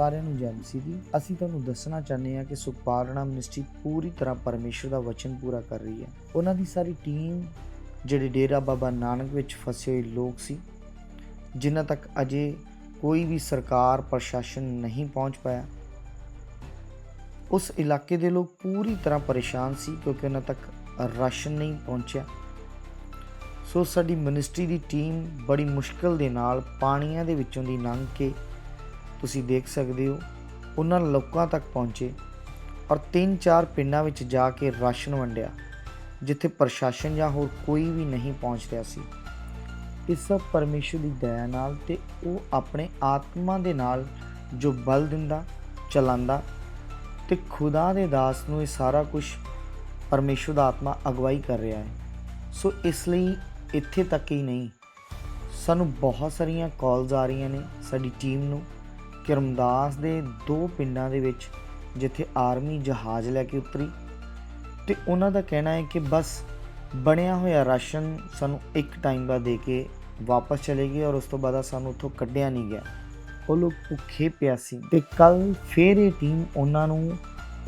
ਸਾਰਿਆਂ ਨੂੰ ਜੈ ਮਸੀਹ ਦੀ ਅਸੀਂ ਤੁਹਾਨੂੰ ਦੱਸਣਾ ਚਾਹੁੰਦੇ ਹਾਂ ਕਿ ਸੁਖਪਾਲਣਾ ਮਿਨਿਸਟਰੀ ਪੂਰੀ ਤਰ੍ਹਾਂ ਪਰਮੇਸ਼ਰ ਦਾ ਵਚਨ ਪੂਰਾ ਕਰ ਰਹੀ ਹੈ। ਉਹਨਾਂ ਦੀ ਸਾਰੀ ਟੀਮ, ਜਿਹੜੇ ਡੇਰਾ ਬਾਬਾ ਨਾਨਕ ਵਿੱਚ ਫਸੇ ਹੋਏ ਲੋਕ ਸੀ, ਜਿਨ੍ਹਾਂ ਤੱਕ ਅਜੇ ਕੋਈ ਵੀ ਸਰਕਾਰ, ਪ੍ਰਸ਼ਾਸਨ ਨਹੀਂ ਪਹੁੰਚ ਪਾਇਆ, ਉਸ ਇਲਾਕੇ ਦੇ ਲੋਕ ਪੂਰੀ ਤਰ੍ਹਾਂ ਪਰੇਸ਼ਾਨ ਸੀ ਕਿਉਂਕਿ ਉਹਨਾਂ ਤੱਕ ਰਾਸ਼ਨ ਨਹੀਂ ਪਹੁੰਚਿਆ। ਸੋ ਸਾਡੀ ਮਿਨਿਸਟਰੀ ਦੀ ਟੀਮ ਬੜੀ ਮੁਸ਼ਕਲ ਦੇ ਨਾਲ ਪਾਣੀਆਂ ਦੇ ਵਿੱਚੋਂ ਦੀ ਲੰਘ ਕੇ ਤੁਸੀਂ ਦੇਖ ਸਕਦੇ ਹੋ, ਉਹਨਾਂ ਲੋਕਾਂ ਤੱਕ ਪਹੁੰਚੇ ਔਰ ਤਿੰਨ ਚਾਰ ਪਿੰਡਾਂ ਵਿੱਚ ਜਾ ਕੇ ਰਾਸ਼ਨ ਵੰਡਿਆ, ਜਿੱਥੇ ਪ੍ਰਸ਼ਾਸਨ ਜਾਂ ਹੋਰ ਕੋਈ ਵੀ ਨਹੀਂ ਪਹੁੰਚ ਰਿਹਾ ਸੀ। ਇਹ ਸਭ ਪਰਮੇਸ਼ਰ ਦੀ ਦਇਆ ਨਾਲ ਤੇ ਉਹ ਆਪਣੇ ਆਤਮਾ ਦੇ ਨਾਲ ਜੋ ਬਲ ਦਿੰਦਾ, ਚਲਾਉਂਦਾ ਤੇ ਖੁਦਾ ਦੇ ਦਾਸ ਨੂੰ ਇਹ ਸਾਰਾ ਕੁਝ ਪਰਮੇਸ਼ਰ ਦਾ ਆਤਮਾ ਅਗਵਾਈ ਕਰ ਰਿਹਾ ਹੈ। ਸੋ ਇਸ ਲਈ ਇੱਥੇ ਤੱਕ ਹੀ ਨਹੀਂ, ਸਾਨੂੰ ਬਹੁਤ ਸਾਰੀਆਂ ਕਾਲਸ ਆ ਰਹੀਆਂ ਨੇ ਸਾਡੀ ਟੀਮ ਨੂੰ। ਕਿ ਦੇ ਦੋ ਪਿੰਡਾਂ ਦੇ ਵਿੱਚ ਜਿੱਥੇ ਆਰਮੀ ਜਹਾਜ਼ ਲੈ ਕੇ ਉਤਰੀ ਤੇ ਉਹਨਾਂ ਦਾ ਕਹਿਣਾ ਹੈ ਕਿ ਬਸ ਬਣਿਆ ਹੋਇਆ ਰਾਸ਼ਨ ਸਾਨੂੰ ਇੱਕ ਟਾਈਮ ਦਾ ਦੇ ਕੇ ਵਾਪਸ ਚਲੇ ਗਏ ਔਰ ਉਸ ਤੋਂ ਬਾਅਦ ਸਾਨੂੰ ਉੱਥੋਂ ਕੱਢਿਆ ਨਹੀਂ ਗਿਆ। ਉਹ ਲੋਕ ਭੁੱਖੇ ਪਿਆਸੀ ਤੇ ਕੱਲ ਫੇਰ ਇਹ ਟੀਮ ਉਹਨਾਂ ਨੂੰ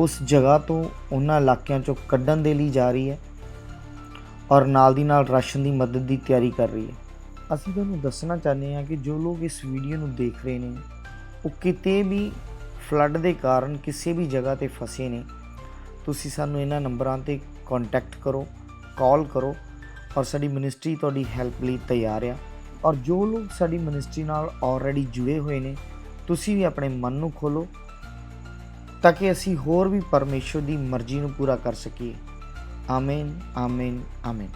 ਉਸ ਜਗ੍ਹਾ ਤੋਂ ਉਹਨਾਂ ਇਲਾਕਿਆਂ ਚੋਂ ਕੱਢਣ ਦੇ ਲਈ ਜਾ ਰਹੀ ਹੈ ਔਰ ਨਾਲ ਦੀ ਨਾਲ ਰਾਸ਼ਨ ਦੀ ਮਦਦ ਦੀ ਤਿਆਰੀ ਕਰ ਰਹੀ ਹੈ। ਅਸੀਂ ਤੁਹਾਨੂੰ ਦੱਸਣਾ ਚਾਹੁੰਦੇ ਹਾਂ ਕਿ ਜੋ ਲੋਕ ਇਸ ਵੀਡੀਓ ਨੂੰ ਦੇਖ ਰਹੇ ਨੇ ਉਹ ਕਿਤੇ ਵੀ ਫਲੱਡ ਦੇ ਕਾਰਨ ਕਿਸੇ ਵੀ ਜਗ੍ਹਾ ਤੇ ਫਸੇ ਨੇ, ਤੁਸੀਂ ਸਾਨੂੰ ਇਹਨਾਂ ਨੰਬਰਾਂ ਤੇ ਕੰਟੈਕਟ ਕਰੋ ਕਾਲ ਕਰੋ ਔਰ ਸਾਡੀ ਮਿਨਿਸਟਰੀ ਤੁਹਾਡੀ ਹੈਲਪ ਲਈ ਤਿਆਰ ਆ ਔਰ ਜੋ ਲੋਕ ਸਾਡੀ ਮਿਨਿਸਟਰੀ ਨਾਲ ਆਲਰੇਡੀ ਜੁੜੇ ਹੋਏ ਨੇ, ਤੁਸੀਂ ਵੀ ਆਪਣੇ ਮਨ ਨੂੰ ਖੋਲੋ ਤਾਂ ਕਿ ਅਸੀਂ ਹੋਰ ਵੀ ਪਰਮੇਸ਼ਰ ਦੀ ਮਰਜ਼ੀ ਨੂੰ ਪੂਰਾ ਕਰ ਸਕੀਏ। ਆਮੇਨ ਆਮੀਨ ਆਮੀਨ